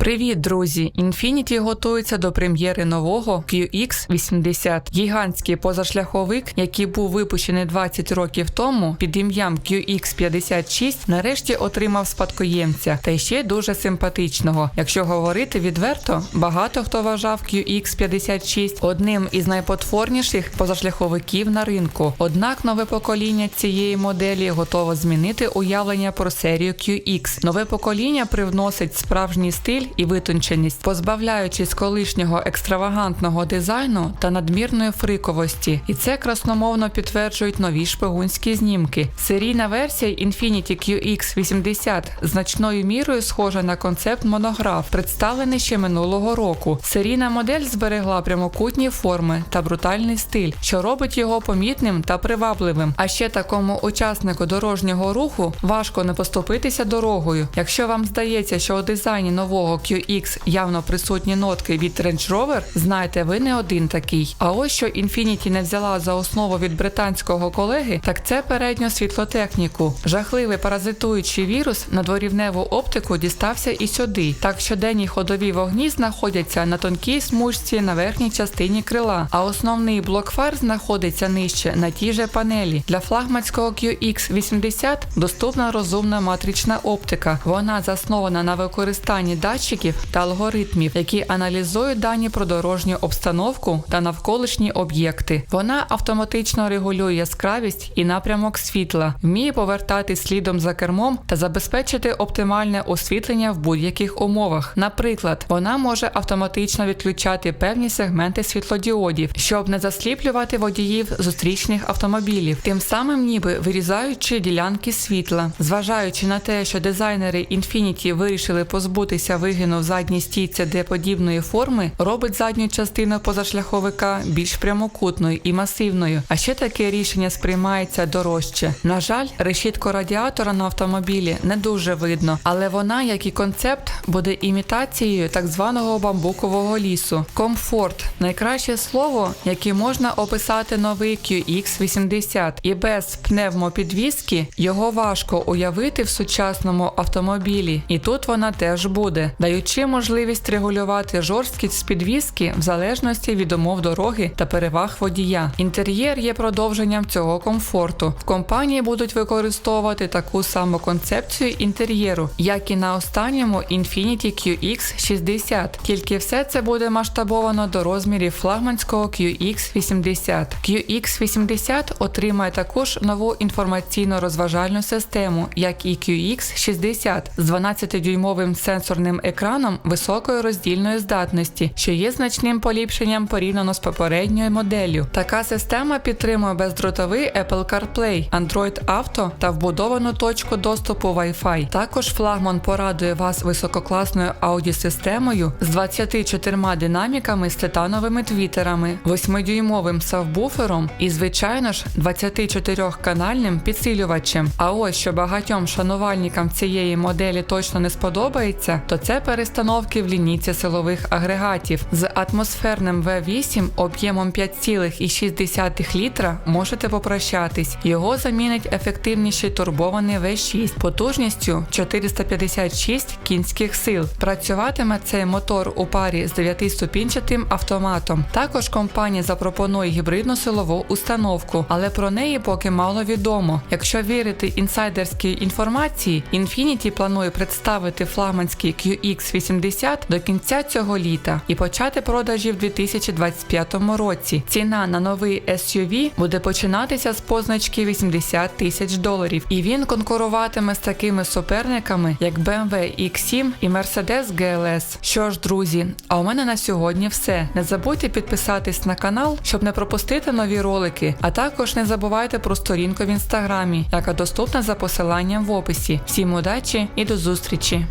Привіт, друзі! Infiniti готується до прем'єри нового QX80. Гігантський позашляховик, який був випущений 20 років тому під ім'ям QX56, нарешті отримав спадкоємця, та ще дуже симпатичного. Якщо говорити відверто, багато хто вважав QX56 одним із найпотворніших позашляховиків на ринку. Однак нове покоління цієї моделі готове змінити уявлення про серію QX. Нове покоління привносить справжній стиль і витонченість, позбавляючись колишнього екстравагантного дизайну та надмірної фриковості. І це красномовно підтверджують нові шпигунські знімки. Серійна версія Infiniti QX80 значною мірою схожа на концепт монограф, представлений ще минулого року. Серійна модель зберегла прямокутні форми та брутальний стиль, що робить його помітним та привабливим. А ще такому учаснику дорожнього руху важко не поступитися дорогою. Якщо вам здається, що у дизайні нового QX явно присутні нотки від Range Rover, знайте, ви не один такий. А ось що Infiniti не взяла за основу від британського колеги, так це передню світлотехніку. Жахливий паразитуючий вірус на дворівневу оптику дістався і сюди. Так щоденні ходові вогні знаходяться на тонкій смужці на верхній частині крила, а основний блок фар знаходиться нижче на тій же панелі. Для флагманського QX80 доступна розумна матрична оптика. Вона заснована на використанні датчиків та алгоритмів, які аналізують дані про дорожню обстановку та навколишні об'єкти. Вона автоматично регулює яскравість і напрямок світла, вміє повертати слідом за кермом та забезпечити оптимальне освітлення в будь-яких умовах. Наприклад, вона може автоматично відключати певні сегменти світлодіодів, щоб не засліплювати водіїв зустрічних автомобілів, тим самим ніби вирізаючи ділянки світла. Зважаючи на те, що дизайнери Infiniti вирішили позбутися вигину в задній стійці D-подібної форми, робить задню частину позашляховика більш прямокутною і масивною. А ще таке рішення сприймається дорожче. На жаль, решітку радіатора на автомобілі не дуже видно, але вона, як і концепт, буде імітацією так званого бамбукового лісу. Комфорт найкраще слово, яке можна описати новий QX80. І без пневмопідвіски його важко уявити в сучасному автомобілі, і тут вона теж буде, даючи можливість регулювати жорсткість підвіски в залежності від умов дороги та переваг водія. Інтер'єр є продовженням цього комфорту. В компанії будуть використовувати таку саму концепцію інтер'єру, як і на останньому Infiniti QX60. Тільки все це буде масштабовано до розмірів флагманського QX80. QX80 отримає також нову інформаційно-розважальну систему, як і QX60 з 12-дюймовим сенсорним екраном високої роздільної здатності, що є значним поліпшенням порівняно з попередньою моделлю. Така система підтримує бездротовий Apple CarPlay, Android Auto та вбудовану точку доступу Wi-Fi. Також флагман порадує вас висококласною аудіосистемою з 24 динаміками з титановими твітерами, 8-дюймовим сабвуфером і, звичайно ж, 24-канальним підсилювачем. А ось що багатьом шанувальникам цієї моделі точно не сподобається, то це перестановки в лінійці силових агрегатів з атмосферним V8 об'ємом 5,6 літра можете попрощатись. Його замінить ефективніший турбований V6 потужністю 456 кінських сил. Працюватиме цей мотор у парі з 9-ступінчатим автоматом. Також компанія запропонує гібридну силову установку, але про неї поки мало відомо. Якщо вірити інсайдерській інформації, Infiniti планує представити флагманський QX80 до кінця цього літа і почати продажі в 2025 році. Ціна на новий SUV буде починатися з позначки 80 тисяч доларів, і він конкуруватиме з такими суперниками, як BMW X7 і Mercedes GLS. Що ж, друзі, а у мене на сьогодні все. Не забудьте підписатись на канал, щоб не пропустити нові ролики, а також не забувайте про сторінку в інстаграмі, яка доступна за посиланням в описі. Всім удачі і до зустрічі!